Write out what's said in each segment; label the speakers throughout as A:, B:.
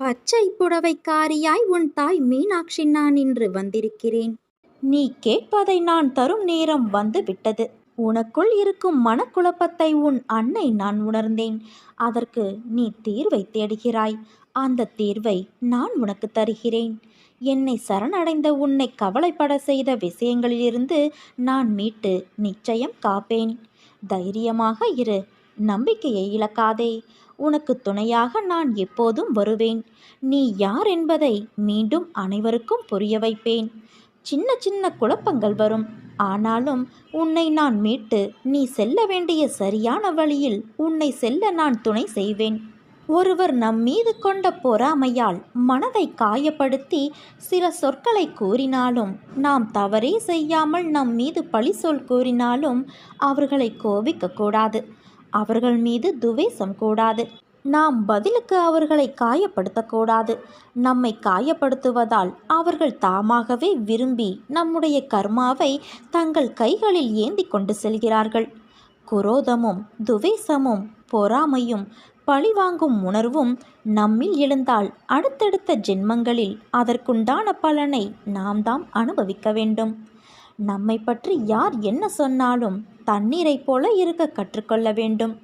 A: பச்சை புடவைக்காரியாய் உன் தாய் மீனாட்சி நான் இன்று வந்திருக்கிறேன். நீ கேட்பதை நான் தரும் நேரம் வந்து விட்டது. உனக்குள் இருக்கும் மனக்குழப்பத்தை உன் அன்னை நான் உணர்ந்தேன். அதற்கு நீ தீர்வை தேடுகிறாய். அந்த தீர்வை நான் உனக்கு தருகிறேன். என்னை சரணடைந்த உன்னை கவலைப்பட செய்த விஷயங்களிலிருந்து நான் மீட்டு நிச்சயம் காப்பேன். தைரியமாக இரு. நம்பிக்கையை இழக்காதே. உனக்கு துணையாக நான் எப்போதும் வருவேன். நீ யார் என்பதை மீண்டும் அனைவருக்கும் புரிய வைப்பேன். சின்ன சின்ன குழப்பங்கள் வரும். ஆனாலும் உன்னை நான் மீட்டு நீ செல்ல வேண்டிய சரியான வழியில் உன்னை செல்ல நான் துணை செய்வேன். ஒருவர் நம் மீது கொண்ட பொறாமையால் மனதை காயப்படுத்தி சில சொற்களை கூறினாலும் நாம் தவறே செய்யாமல் நம் மீது பழி சொல் கூறினாலும் அவர்களை கோபிக்கக்கூடாது அவர்கள் மீது துவேஷம் கூடாது நாம் பதிலுக்கு அவர்களை காயப்படுத்தக்கூடாது. நம்மை காயப்படுத்துவதால் அவர்கள் தாமாகவே விரும்பி நம்முடைய கர்மாவை தங்கள் கைகளில் ஏந்தி கொண்டு செல்கிறார்கள். குரோதமும் துவேஷமும் பொறாமையும் பழிவாங்கும் உணர்வும் நம்மில் எழுந்தால் அடுத்தடுத்த ஜென்மங்களில் அதற்குண்டான பலனை நாம் தாம் அனுபவிக்க வேண்டும். நம்மை பற்றி யார் என்ன சொன்னாலும் தண்ணீரைப் போல இருக்க கற்றுக்கொள்ள வேண்டும்.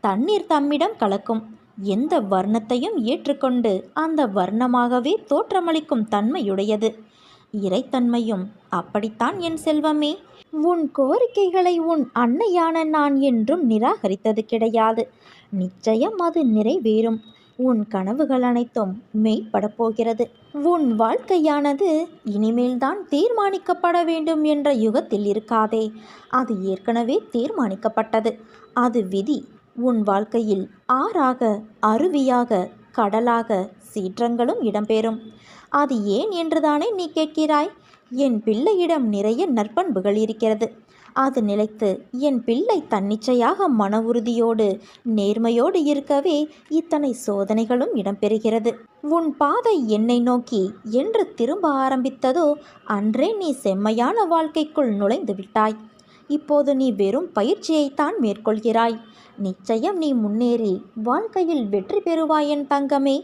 A: தண்ணீர் தம்மிடம் கலக்கும். எந்த வர்ணத்தையும் ஏற்றுக்கொண்டு அந்த வர்ணமாகவே தோற்றமளிக்கும் தன்மையுடையது. இறைத்தன்மையும் அப்படித்தான் என் செல்வமே. உன் கோரிக்கைகளை உன் அன்னையான நான் என்றும் நிராகரித்தது கிடையாது. நிச்சயம் அது நிறைவேறும். உன் கனவுகள் அனைத்தும் மெய்ப்படப் போகிறது. உன் வாழ்க்கையானது இனிமேல்தான் தீர்மானிக்கப்பட வேண்டும் என்ற யுகத்தில் இருக்காதே. அது ஏற்கனவே தீர்மானிக்கப்பட்டது. அது விதி. உன் வாழ்க்கையில் ஆறாக அருவியாக கடலாக சீற்றங்களும் இடம்பெறும். அது ஏன் என்றுதானே நீ கேட்கிறாய்? என் பிள்ளையிடம் நிறைய நற்பண்புகள் இருக்கிறது. அது நிலைத்து என் பிள்ளை தன்னிச்சையாக மன உறுதியோடு நேர்மையோடு இருக்கவே இத்தனை சோதனைகளும் இடம்பெறுகிறது. உன் பாதை என்னை நோக்கி என்று திரும்ப ஆரம்பித்ததோ அன்றே நீ செம்மையான வாழ்க்கைக்குள் நுழைந்து விட்டாய். இப்போது நீ வெறும் பயிற்சியைத்தான் மேற்கொள்கிறாய். நிச்சயம் நீ முன்னேறி வாழ்க்கையில் வெற்றி பெறுவாய் என் தங்கமே.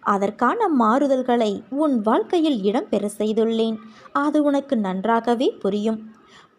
A: அதற்கான மாறுதல்களை உன் வாழ்க்கையில் இடம்பெற செய்துள்ளேன். அது உனக்கு நன்றாகவே புரியும்.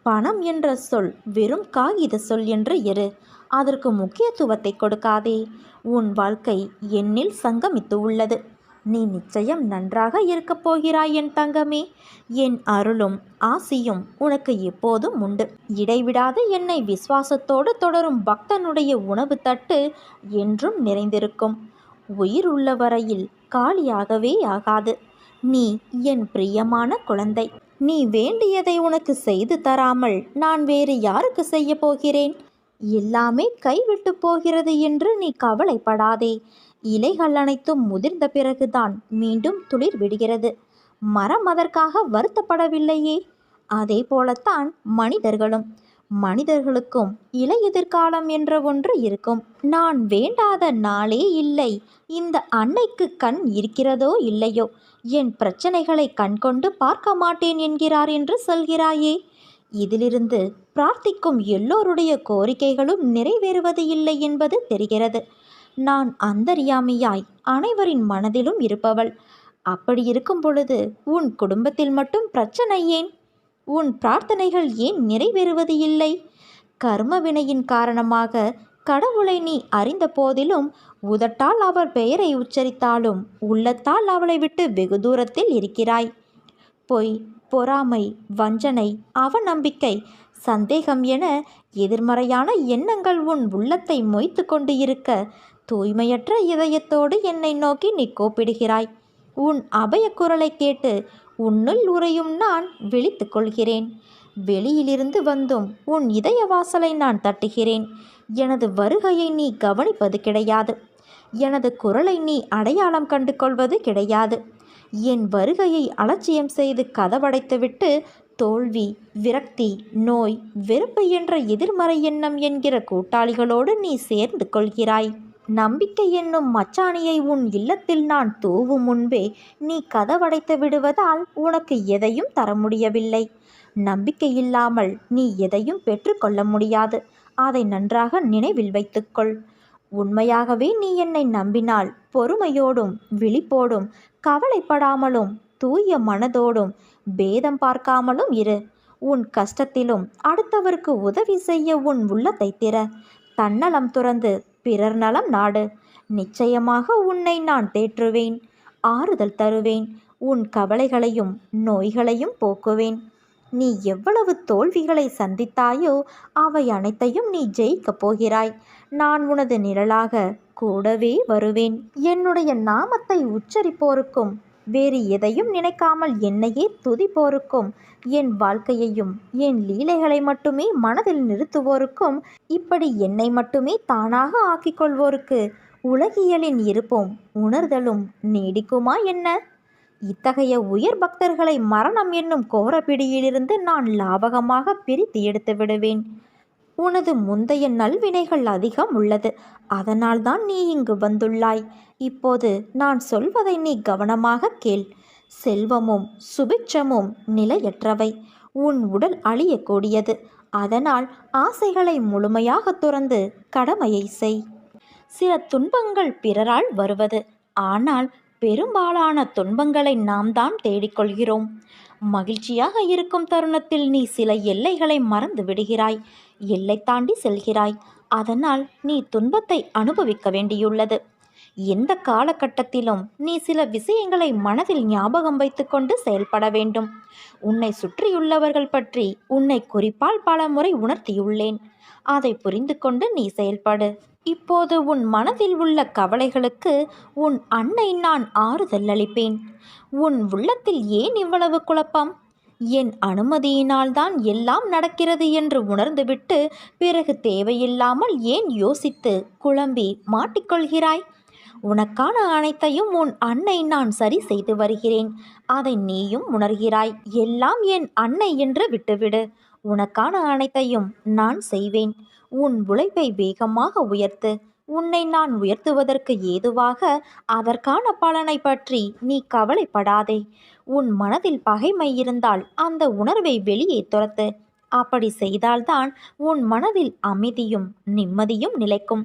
A: பணம் என்ற சொல் வெறும் காகித சொல் என்று இரு. அதற்கு முக்கியத்துவத்தை கொடுக்காதே. உன் வாழ்க்கை என்னில் சங்கமித்து உள்ளது. நீ நிச்சயம் நன்றாக இருக்கப் போகிறாய் என் தங்கமே. என் அருளும் ஆசியும் உனக்கு எப்போதும் உண்டு. இடைவிடாத என்னை விசுவாசத்தோடு தொடரும் பக்தனுடைய உணவு தட்டு என்றும் நிறைந்திருக்கும். உயிர் உள்ள வரையில் காலியாகவே ஆகாது. நீ என் பிரியமான குழந்தை. நீ வேண்டியதை உனக்கு செய்து தராமல் நான் வேறு யாருக்கு செய்ய போகிறேன்? எல்லாமே கைவிட்டு போகிறது என்று நீ கவலைப்படாதே. இலைகள் அனைத்தும் முதிர்ந்த பிறகுதான் மீண்டும் துளிர் விடுகிறது. மரம் அதற்காக வருத்தப்படவில்லையே? அதே போலத்தான் மனிதர்களும் மனிதர்களுக்கும் இலையுதிர்காலம் என்ற ஒன்று இருக்கும். நான் வேண்டாத நாளே இல்லை. இந்த அன்னைக்கு கண் இருக்கிறதோ இல்லையோ? என் பிரச்சனைகளை கண்கொண்டு பார்க்க மாட்டேன் என்கிறார் என்று சொல்கிறாயே. இதிலிருந்து பிரார்த்திக்கும் எல்லோருடைய கோரிக்கைகளும் நிறைவேறுவது இல்லை என்பது தெரிகிறது. நான் அந்தரியாமையாய் அனைவரின் மனதிலும் இருப்பவள். அப்படி இருக்கும் பொழுது உன் குடும்பத்தில் மட்டும் பிரச்சனை ஏன்? உன் பிரார்த்தனைகள் ஏன் நிறைவேறுவது இல்லை? கர்ம வினையின் காரணமாக கடவுளை நீ அறிந்த போதிலும் உதட்டால் அவர் பெயரை உச்சரித்தாலும் உள்ளத்தால் அவளை விட்டு வெகு தூரத்தில் இருக்கிறாய். பொய் பொறாமை வஞ்சனை அவநம்பிக்கை சந்தேகம் என எதிர்மறையான எண்ணங்கள் உன் உள்ளத்தை மொய்த்து கொண்டு இருக்க தூய்மையற்ற இதயத்தோடு என்னை நோக்கி நீ கோப்பிடுகிறாய். உன் அபய குரலை கேட்டு உன்னுள் உறையும் நான் விழித்து கொள்கிறேன் வெளியிலிருந்து வந்தும் உன் இதய வாசலை நான் தட்டுகிறேன். எனது வருகையை நீ கவனிப்பது கிடையாது. எனது குரலை நீ அடையாளம் கண்டு கொள்வது கிடையாது. என் வருகையை அலட்சியம் செய்து கதவடைத்துவிட்டு தோல்வி விரக்தி நோய் வெறுப்பு என்ற எதிர்மறை எண்ணம் என்கிற கூட்டாளிகளோடு நீ சேர்ந்து கொள்கிறாய். நம்பிக்கை என்னும் மச்சாணியை உன் இல்லத்தில் நான் தூவும் முன்பே நீ கதவடைத்து விடுவதால் உனக்கு எதையும் தர முடியவில்லை நம்பிக்கை இல்லாமல் நீ எதையும் பெற்றுக்கொள்ள முடியாது. அதை நன்றாக நினைவில் வைத்துக்கொள். உண்மையாகவே நீ என்னை நம்பினால் பொறுமையோடும் விழிப்போடும் கவலைப்படாமலும் தூய மனதோடும் பேதம் பார்க்காமலும் இரு. உன் கஷ்டத்திலும் அடுத்தவருக்கு உதவி செய்ய உன் உள்ளத்தை திற. தன்னலம் துறந்து பிறர் நலம் நாடு. நிச்சயமாக உன்னை நான் தேற்றுவேன். ஆறுதல் தருவேன். உன் கவலைகளையும் நோய்களையும் போக்குவேன். நீ எவ்வளவு தோல்விகளை சந்தித்தாயோ அவை அனைத்தையும் நீ ஜெயிக்கப் போகிறாய். நான் உனது நிழலாக கூடவே வருவேன். என்னுடைய நாமத்தை உச்சரிப்போருக்கும் வேறு எதையும் நினைக்காமல் என்னையே துதிப்போருக்கும் என் வாழ்க்கையையும் என் லீலைகளை மட்டுமே மனதில் நிறுத்துவோருக்கும். இப்படி என்னை மட்டுமே தானாக ஆக்கிக் கொள்வோருக்கு உலகியலின் இருப்பும் உணர்தலும் நீடிக்குமா என்ன? இத்தகைய உயர் பக்தர்களை மரணம் என்னும் கோரப்பிடியிலிருந்து நான் லாபகமாக பிரித்து எடுத்து விடுவேன். உனது முந்தைய நல்வினைகள் அதிகம் உள்ளது. அதனால்தான் நீ இங்கு வந்துள்ளாய். இப்போது நான் சொல்வதை நீ கவனமாக கேள். செல்வமும் சுபிட்சமும் நிலையற்றவை. உன் உடல் அழியக்கூடியது. அதனால் ஆசைகளை முழுமையாக துறந்து கடமையை செய். சில துன்பங்கள் பிறரால் வருவது. ஆனால் பெரும்பாலான துன்பங்களை நாம் தான் தேடிக்கொள்கிறோம். மகிழ்ச்சியாக இருக்கும் தருணத்தில் நீ சில எல்லைகளை மறந்து விடுகிறாய். எல்லை தாண்டி செல்கிறாய். அதனால் நீ துன்பத்தை அனுபவிக்க வேண்டியுள்ளது. எந்த காலகட்டத்திலும் நீ சில விஷயங்களை மனதில் ஞாபகம் வைத்துக்கொண்டு செயல்பட வேண்டும். உன்னை சுற்றியுள்ளவர்கள் பற்றி உன்னை குறிப்பால் பல முறை உணர்த்தியுள்ளேன். அதை புரிந்து கொண்டு நீ செயல்படு. இப்போது உன் மனதில் உள்ள கவலைகளுக்கு உன் அன்னை நான் ஆறுதல் அளிப்பேன். உன் உள்ளத்தில் ஏன் இவ்வளவு குழப்பம்? என் அனுமதியினால்தான் எல்லாம் நடக்கிறது என்று உணர்ந்துவிட்டு பிறகு தேவையில்லாமல் ஏன் யோசித்து குழம்பி மாட்டிக்கொள்கிறாய்? உனக்கான அனைத்தையும் உன் அன்னை நான் சரி செய்து வருகிறேன். அதை நீயும் உணர்கிறாய். எல்லாம் என் அன்னை என்று விட்டுவிடு. உனக்கான அனைத்தையும் நான் செய்வேன். உன் உழைப்பை வேகமாக உயர்த்து. உன்னை நான் உயர்த்துவதற்கு ஏதுவாக அதற்கான பலனை பற்றி நீ கவலைப்படாதே. உன் மனதில் பகைமை இருந்தால் அந்த உணர்வை வெளியே துரத்து. அப்படி செய்தால்தான் உன் மனதில் அமைதியும் நிம்மதியும் நிலைக்கும்.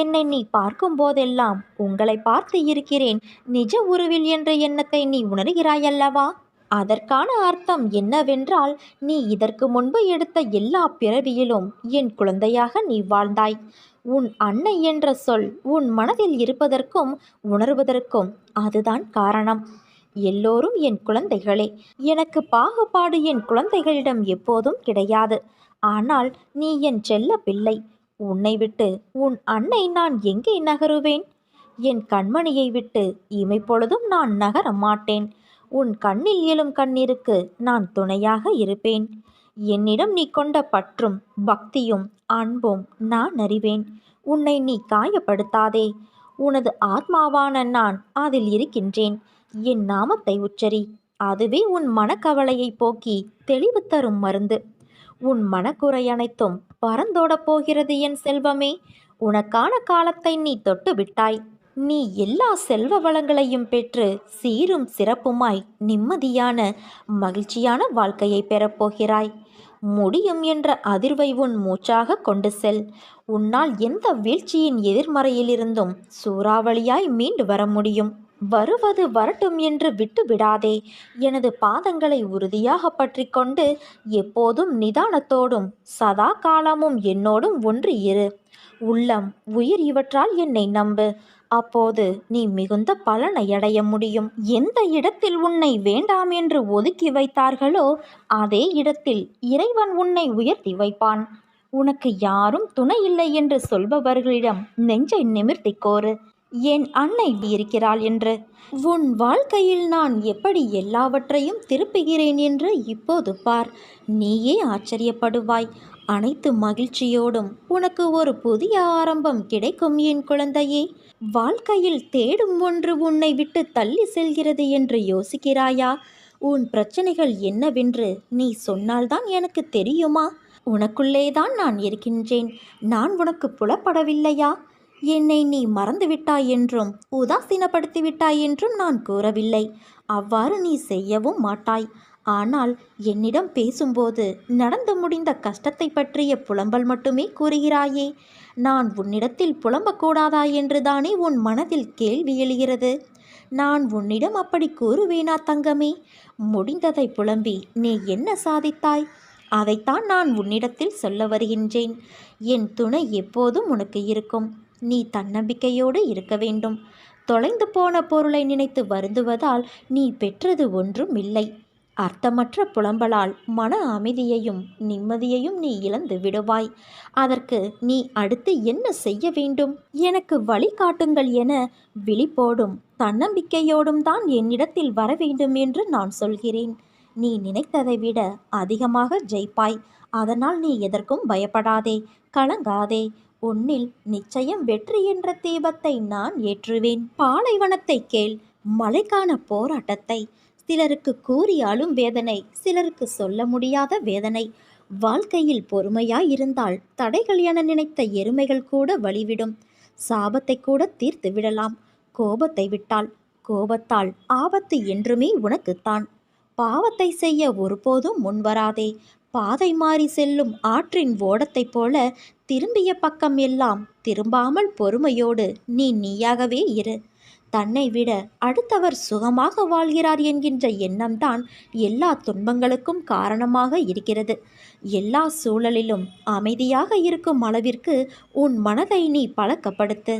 A: என்னை நீ பார்க்கும் போதெல்லாம் உங்களை பார்த்து இருக்கிறேன். நிஜ உருவில் என்ற எண்ணத்தை நீ உணர்கிறாயல்லவா? அதற்கான அர்த்தம் என்னவென்றால் நீ இதற்கு முன்பு எடுத்த எல்லா பிறவியிலும் என் குழந்தையாக நீ வாழ்ந்தாய். உன் அன்னை என்ற சொல் உன் மனதில் இருப்பதற்கும் உணர்வதற்கும் அதுதான் காரணம். எல்லோரும் என் குழந்தைகளே எனக்கு பாகுபாடு என் குழந்தைகளிடம் எப்போதும் கிடையாது. ஆனால் நீ என் செல்ல பிள்ளை உன்னை விட்டு உன் அன்னை நான் எங்கே நகருவேன்? என் கண்மணியை விட்டு இமைப்பொழுதும் நான் நகர மாட்டேன். உன் கண்ணில் எழும் கண்ணீருக்கு நான் துணையாக இருப்பேன். என்னிடம் நீ கொண்ட பற்றும் பக்தியும் அன்பும் நான் அறிவேன். உன்னை நீ காயப்படுத்தாதே. உனது ஆத்மாவான நான் அதில் இருக்கின்றேன். என் நாமத்தை உச்சரி. அதுவே உன் மனக்கவலையை போக்கி தெளிவு தரும் மருந்து. உன் மனக்குறை அனைத்தும் பறந்தோடப் போகிறது என் செல்வமே. உனக்கான காலத்தை நீ தொட்டு விட்டாய் நீ எல்லா செல்வ வளங்களையும் பெற்று சீரும் சிறப்புமாய் நிம்மதியான மகிழ்ச்சியான வாழ்க்கையை பெறப்போகிறாய் முடியும் என்ற அதிர்வை உன் மூச்சாக கொண்டு செல். உன்னால் எந்த வீழ்ச்சியின் எதிர்மறையிலிருந்தும் சூறாவளியாய் மீண்டு வர முடியும். வருவது வரட்டும் என்று விட்டு விடாதே. எனது பாதங்களை உறுதியாக பற்றி கொண்டு எப்போதும் நிதானத்தோடும் சதா காலமும் என்னோடும் ஒன்று இரு. உள்ளம் உயிர் இவற்றால் என்னை நம்பு. அப்போது நீ மிகுந்த பலனை அடைய முடியும். எந்த இடத்தில் உன்னை வேண்டாம் என்று ஒதுக்கி வைத்தார்களோ அதே இடத்தில் இறைவன் உன்னை உயர்த்தி வைப்பான். உனக்கு யாரும் துணை இல்லை என்று சொல்பவர்களிடம் நெஞ்சை நிமிர்த்தி கோரு. என் அன்னை இருக்கிறாள் என்று. உன் வாழ்க்கையில் நான் எப்படி எல்லாவற்றையும் திருப்புகிறேன் என்று இப்போது பார். நீயே ஆச்சரியப்படுவாய். அனைத்து மகிழ்ச்சியோடும் உனக்கு ஒரு புதிய ஆரம்பம் கிடைக்கும் என் குழந்தையே. வாழ்க்கையில் தேடும் ஒன்று உன்னை விட்டு தள்ளி செல்கிறது என்று யோசிக்கிறாயா? உன் பிரச்சனைகள் என்னவென்று நீ சொன்னால்தான் எனக்கு தெரியுமா? உனக்குள்ளேதான் நான் இருக்கின்றேன். நான் உனக்கு புலப்படவில்லையா? என்னை நீ மறந்துவிட்டாய் என்றும் உதாசீனப்படுத்திவிட்டாய் என்றும் நான் கூறவில்லை. அவ்வாறு நீ செய்யவும் மாட்டாய். ஆனால் என்னிடம் பேசும்போது நடந்து முடிந்த கஷ்டத்தை பற்றிய புலம்பல் மட்டுமே கூறுகிறாயே. நான் உன்னிடத்தில் புலம்பக்கூடாதா என்றுதானே உன் மனதில் கேள்வி எழுகிறது. நான் உன்னிடம் அப்படி கூறுவேனா தங்கமே? முடிந்ததை புலம்பி நீ என்ன சாதித்தாய்? அதைத்தான் நான் உன்னிடத்தில் சொல்ல வருகின்றேன். என் துணை எப்போதும் உனக்கு இருக்கும். நீ தன்னம்பிக்கையோடு இருக்க வேண்டும். தொலைந்து போன பொருளை நினைத்து வருந்துவதால் நீ பெற்றது ஒன்றும் இல்லை. அர்த்தமற்ற புலம்பலால் மன அமைதியையும் நிம்மதியையும் நீ இழந்து விடுவாய். அதற்கு நீ அடுத்து என்ன செய்ய வேண்டும்? எனக்கு வழிகாட்டுங்கள் என விழிப்போடும் தன்னம்பிக்கையோடும் தான் என்னிடத்தில் வர வேண்டும் என்று நான் சொல்கிறேன். நீ நினைத்ததை விட அதிகமாக ஜெயிப்பாய். அதனால் நீ எதற்கும் பயப்படாதே கலங்காதே. உன்னில் நிச்சயம் வெற்றி என்ற தீபத்தை நான் ஏற்றுவேன். பாலைவனத்தை கேள் மலைக்கான போராட்டத்தை. சிலருக்கு கூறியாலும் வேதனை சிலருக்கு சொல்ல முடியாத வேதனை. வாழ்க்கையில் பொறுமையாய் இருந்தால் தடைகள் என நினைத்த எருமைகள் கூட வழிவிடும். சாபத்தை கூட தீர்த்து விடலாம். கோபத்தை விட்டால் கோபத்தால் ஆபத்து என்றுமே உனக்குத்தான் பாவத்தை செய்ய ஒருபோதும் முன்வராதே பாதை மாறி செல்லும் ஆற்றின் ஓடத்தைப் போல திரும்பிய பக்கம் எல்லாம் திரும்பாமல் பொறுமையோடு நீ நீயாகவே இரு. தன்னை விட அடுத்தவர் சுகமாக வாழ்கிறார் என்கின்ற எண்ணம்தான் எல்லா துன்பங்களுக்கும் காரணமாக இருக்கிறது. எல்லா சூழலிலும் அமைதியாக இருக்கும் அளவிற்கு உன் மனதை நீ பழக்கப்படுத்து.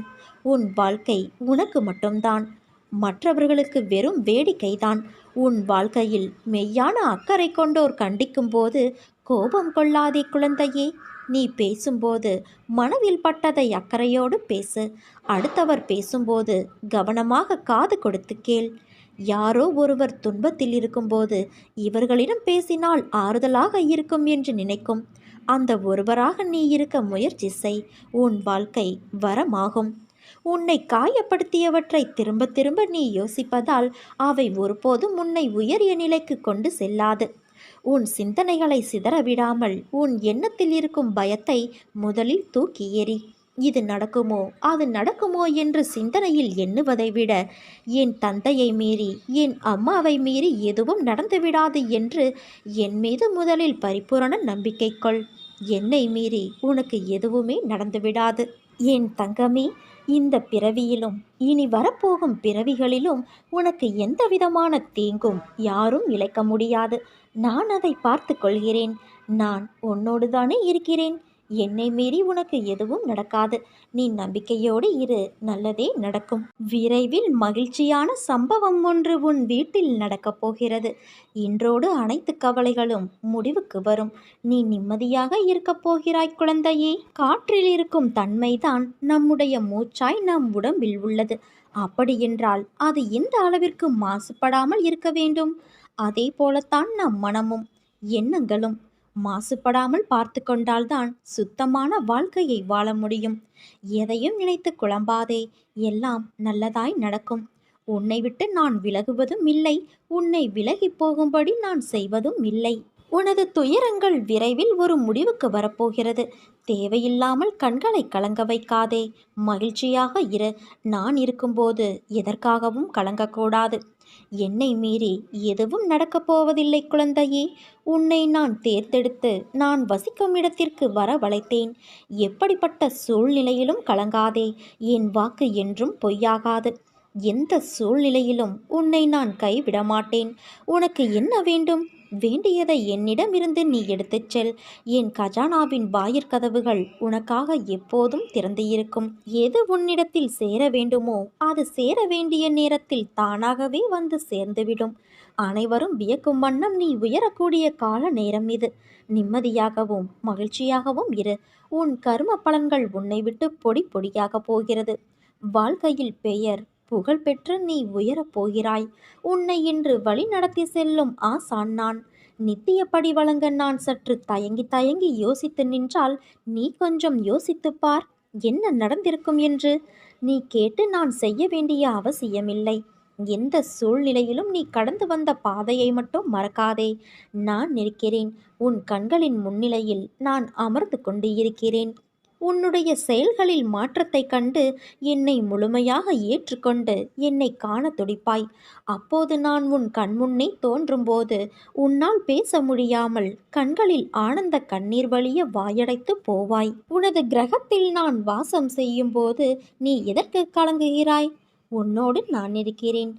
A: உன் வாழ்க்கை உனக்கு மட்டும்தான். மற்றவர்களுக்கு வெறும் வேடிக்கைதான். உன் வாழ்க்கையில் மெய்யான அக்கறை கொண்டோர் கண்டிக்கும் போது கோபம் கொள்ளாதே குழந்தையே. நீ பேசும்போது மனவில் பட்டதை அக்கறையோடு பேசு. அடுத்தவர் பேசும்போது கவனமாக காது கொடுத்து கேள். யாரோ ஒருவர் துன்பத்தில் இருக்கும்போது இவர்களிடம் பேசினால் ஆறுதலாக இருக்கும் என்று நினைக்கும். அந்த ஒருவராக நீ இருக்க முயற்சி செய். உன் வாழ்க்கை வரமாகும். உன்னை காயப்படுத்தியவற்றை திரும்ப திரும்ப நீ யோசிப்பதால் அவை ஒருபோதும் உன்னை உயரிய நிலைக்கு கொண்டு செல்லாது. உன் சிந்தனைகளை சிதறவிடாமல் உன் எண்ணத்தில் இருக்கும் பயத்தை முதலில் தூக்கி எறி. இது நடக்குமோ? அது நடக்குமோ என்று சிந்தனையில் எண்ணுவதை விட என் தந்தையை மீறி என் அம்மாவை மீறி எதுவும் நடந்துவிடாது என்று என் மீது முதலில் பரிபூரண நம்பிக்கை கொள். என்னை மீறி உனக்கு எதுவுமே நடந்துவிடாது என் தங்கமே? இந்த பிறவியிலும் இனி வரப்போகும் பிறவிகளிலும் உனக்கு எந்த விதமான தீங்கும் யாரும் இழைக்க முடியாது. நான் அதை பார்த்து கொள்கிறேன். நான் உன்னோடு தானே இருக்கிறேன். என்னை மீறி உனக்கு எதுவும் நடக்காது. நீ நம்பிக்கையோடு இரு. நல்லதே நடக்கும். விரைவில் மகிழ்ச்சியான சம்பவம் ஒன்று உன் வீட்டில் நடக்கப் போகிறது. இன்றோடு அனைத்து கவலைகளும் முடிவுக்கு வரும். நீ நிம்மதியாக இருக்கப் போகிறாய் குழந்தையே. காற்றில் இருக்கும் தன்மைதான் நம்முடைய மூச்சாய் நம் உடம்பில் உள்ளது. அப்படியென்றால் அது எந்த அளவிற்கு மாசுபடாமல் இருக்க வேண்டும்? அதே போலத்தான் நம் மனமும். எண்ணங்களும் மாசுபடாமல் பார்த்து கொண்டால்தான் சுத்தமான வாழ்க்கையை வாழ முடியும். எதையும் நினைத்து குழம்பாதே எல்லாம் நல்லதாய் நடக்கும். உன்னை விட்டு நான் விலகுவதும் இல்லை உன்னை விலகி போகும்படி நான் செய்வதும் இல்லை. உனது துயரங்கள் விரைவில் ஒரு முடிவுக்கு வரப்போகிறது. தேவையில்லாமல் கண்களை கலங்க வைக்காதே. மகிழ்ச்சியாக இரு. நான் இருக்கும்போது எதற்காகவும் கலங்கக்கூடாது. என்னை மீறி எதுவும் நடக்கப் போவதில்லை குழந்தையே. உன்னை நான் தேர்ந்தெடுத்து நான் வசிக்கும் இடத்திற்கு வரவழைத்தேன். எப்படிப்பட்ட சூழ்நிலையிலும் கலங்காதே. என் வாக்கு என்றும் பொய்யாகாது. எந்த சூழ்நிலையிலும் உன்னை நான் கைவிட மாட்டேன் உனக்கு என்ன வேண்டும்? வேண்டியதை என்னிடமிருந்து நீ எடுத்துச் செல். என் கஜானாவின் வாயிற்கதவுகள் உனக்காக எப்போதும் திறந்து இருக்கும் எது உன்னிடத்தில் சேர வேண்டுமோ அது சேர வேண்டிய நேரத்தில் தானாகவே வந்து சேர்ந்துவிடும். அனைவரும் வியக்கும் வண்ணம் நீ உயரக்கூடிய கால நேரம் இது. நிம்மதியாகவும் மகிழ்ச்சியாகவும் இரு. உன் கர்ம பலன்கள் உன்னை விட்டு பொடி பொடியாக போகிறது. வாழ்க்கையில் பெயர் புகழ்பெற்று நீ உயரப் போகிறாய். உன்னை இன்று வழி நடத்தி செல்லும் ஆசான் நான். நித்தியப்படி வழங்க நான் சற்று தயங்கி தயங்கி யோசித்து நின்றால் நீ கொஞ்சம் யோசித்துப் பார் என்ன நடந்திருக்கும் என்று. நீ கேட்டு நான் செய்ய வேண்டிய அவசியமில்லை. எந்த சூழ்நிலையிலும் நீ கடந்து வந்த பாதையை மட்டும் மறக்காதே. நான் நிற்கிறேன். உன் கண்களின் முன்னிலையில் நான் அமர்ந்து கொண்டு இருக்கிறேன் உன்னுடைய செயல்களில் மாற்றத்தைக் கண்டு என்னை முழுமையாக ஏற்றுக்கொண்டு என்னை காண துடிப்பாய். அப்போது நான் உன் கண்முன்னே தோன்றும்போது உன்னால் பேச முடியாமல் கண்களில் ஆனந்த கண்ணீர் வழிய வாயடைத்து போவாய். உனது கிரகத்தில் நான் வாசம் செய்யும்போது நீ எதற்கு கலங்குகிறாய்? உன்னோடு நான் இருக்கிறேன்.